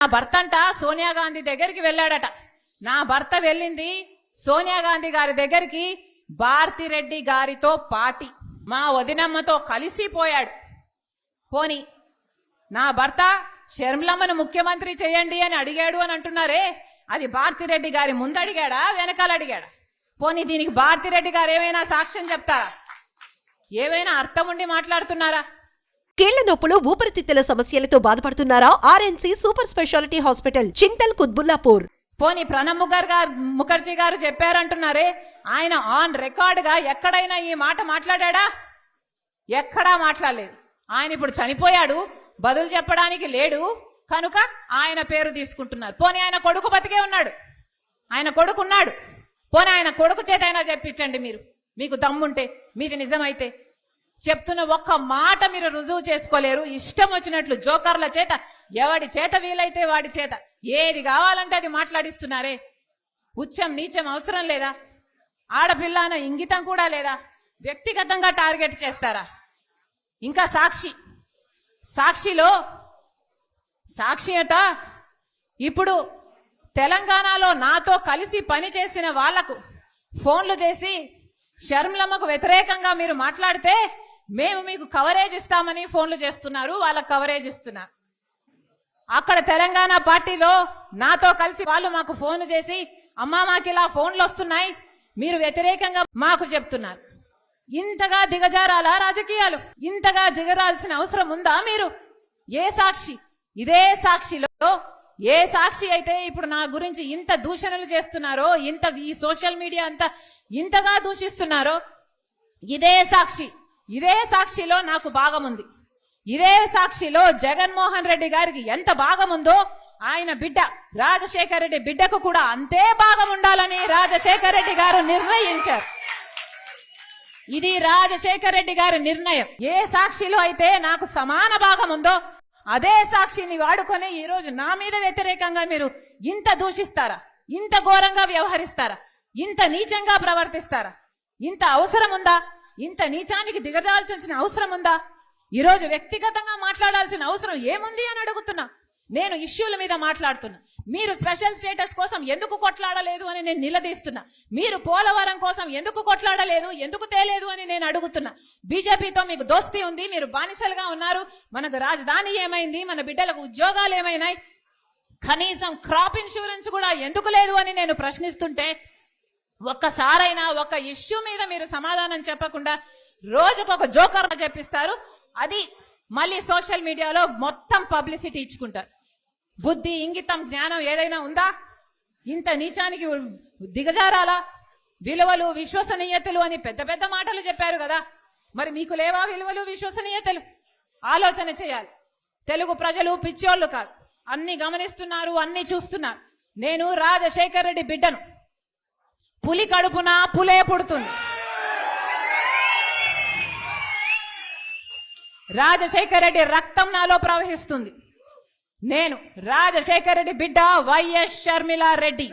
నా భర్త అంట సోనియా గాంధీ దగ్గరికి వెళ్ళాడట. నా భర్త వెళ్ళింది సోనియా గాంధీ గారి దగ్గరికి భారతిరెడ్డి గారితో పాటి మా వదినమ్మతో కలిసిపోయాడు పోని నా భర్త షర్మిలమ్మను ముఖ్యమంత్రి చేయండి అని అడిగాడు అని అంటున్నారే అది భారతిరెడ్డి గారి ముందు అడిగాడా వెనకాల అడిగాడా పోనీ దీనికి భారతిరెడ్డి గారు ఏమైనా సాక్ష్యం చెప్తారా? ఏమైనా అర్థం ఉండి మాట్లాడుతున్నారా? కీళ్ళ నొప్పులు ఊపిరితిత్తుల సమస్యలతో బాధపడుతున్నారా? RNC super speciality hospital Chintal Quthbullapur. పోనీ ప్రణబ్ ముఖర్ గారు ముఖర్జీ గారు చెప్పారంటున్నారే? ఆయన ఆన్ రికార్డ్గా ఎక్కడైనా ఈ మాట మాట్లాడా ఎక్కడా మాట్లాడలేదు. ఆయన ఇప్పుడు చనిపోయాడు బదులు చెప్పడానికి లేడు కనుక ఆయన పేరు తీసుకుంటున్నారు. పోనీ ఆయన కొడుకు బతికే ఉన్నాడు. ఆయన కొడుకు ఉన్నాడు పోనీ ఆయన కొడుకు చేత అయినా చెప్పించండి మీరు. మీకు దమ్ముంటే మీది నిజమైతే చెప్తున్న ఒక్క మాట మీరు రుజువు చేసుకోలేరు. ఇష్టం వచ్చినట్లు జోకర్ల చేత ఎవడి చేత వీలైతే వాడి చేత. ఏది కావాలంటే అది మాట్లాడిస్తున్నారే. ఉచ్చం నీచం అవసరం లేదా? ఆడపిల్ల అన్న ఇంగితం కూడా లేదా? వ్యక్తిగతంగా టార్గెట్ చేస్తారా? ఇంకా సాక్షి. సాక్షిలో సాక్షి అట ఇప్పుడు తెలంగాణలో నాతో కలిసి పనిచేసిన వాళ్ళకు ఫోన్లు చేసి షర్మిలమ్మకు వ్యతిరేకంగా మీరు మాట్లాడితే మేము మీకు కవరేజ్ ఇస్తామని ఫోన్లు చేస్తున్నారు వాళ్ళకు కవరేజ్ ఇస్తున్నారు అక్కడ తెలంగాణ పార్టీలో నాతో కలిసి వాళ్ళు మాకు ఫోన్ చేసి అమ్మా మాకు ఇలా ఫోన్లు వస్తున్నాయి మీరు వ్యతిరేకంగా మాకు చెప్తున్నారు. ఇంతగా దిగజారాలా రాజకీయాలు? ఇంతగా దిగరాల్సిన అవసరం ఉందా మీరు? ఏ సాక్షి? ఇదే సాక్షిలో ఏ సాక్షి అయితే ఇప్పుడు నా గురించి ఇంత దూషణలు చేస్తున్నారో ఇంత ఈ సోషల్ మీడియా అంతా ఇంతగా దూషిస్తున్నారో ఇదే సాక్షి. ఇదే సాక్షిలో నాకు భాగముంది. ఇదే సాక్షిలో జగన్మోహన్ రెడ్డి గారికి ఎంత భాగముందో ఆయన బిడ్డ రాజశేఖర రెడ్డి బిడ్డకు కూడా అంతే భాగం ఉండాలని రాజశేఖర రెడ్డి గారు నిర్ణయించారు. ఇది రాజశేఖర రెడ్డి గారి నిర్ణయం. ఏ సాక్షిలో అయితే నాకు సమాన భాగం ఉందో అదే సాక్షిని వాడుకొని ఈ రోజు నా మీద వ్యతిరేకంగా మీరు ఇంత దూషిస్తారా? ఇంత ఘోరంగా వ్యవహరిస్తారా? ఇంత నీచంగా ప్రవర్తిస్తారా? ఇంత అవసరం ఉందా ఇంత నీచానికి దిగజాల్చాల్సిన అవసరం ఉందా? ఈరోజు వ్యక్తిగతంగా మాట్లాడాల్సిన అవసరం ఏముంది అని అడుగుతున్నా. నేను ఇష్యూల మీద మాట్లాడుతున్నా. మీరు స్పెషల్ స్టేటస్ కోసం ఎందుకు కొట్లాడలేదు అని నేను నిలదీస్తున్నా. మీరు పోలవరం కోసం ఎందుకు కొట్లాడలేదు ఎందుకు తేలేదు అని నేను అడుగుతున్నా. బీజేపీతో మీకు దోస్తీ ఉంది మీరు బానిసలుగా ఉన్నారు. మనకు రాజధాని ఏమైంది మన బిడ్డలకు ఉద్యోగాలు ఏమైనాయి? కనీసం క్రాప్ ఇన్సూరెన్స్ కూడా ఎందుకు లేదు అని నేను ప్రశ్నిస్తుంటే ఒక్కసారైనా ఒక ఇష్యూ మీద మీరు సమాధానం చెప్పకుండా రోజుకు ఒక జోకర్ చెప్పిస్తారు. అది మళ్ళీ సోషల్ మీడియాలో మొత్తం పబ్లిసిటీ ఇచ్చుకుంటారు. బుద్ధి ఇంగితం జ్ఞానం ఏదైనా ఉందా? ఇంత నీచానికి దిగజారాలా? విలువలు విశ్వసనీయతలు అని పెద్ద పెద్ద మాటలు చెప్పారు కదా. మరి మీకు లేవా విలువలు విశ్వసనీయతలు? ఆలోచన చేయాలి. తెలుగు ప్రజలు పిచ్చోళ్ళు కాదు. అన్ని గమనిస్తున్నారు అన్ని చూస్తున్నారు. నేను రాజశేఖర్ రెడ్డి బిడ్డను. పులి కడుపున పులే పుడుతుంది. రాజశేఖర రెడ్డి రక్తం నాలో ప్రవహిస్తుంది. నేను రాజశేఖర రెడ్డి బిడ్డ వైఎస్ షర్మిలా రెడ్డి.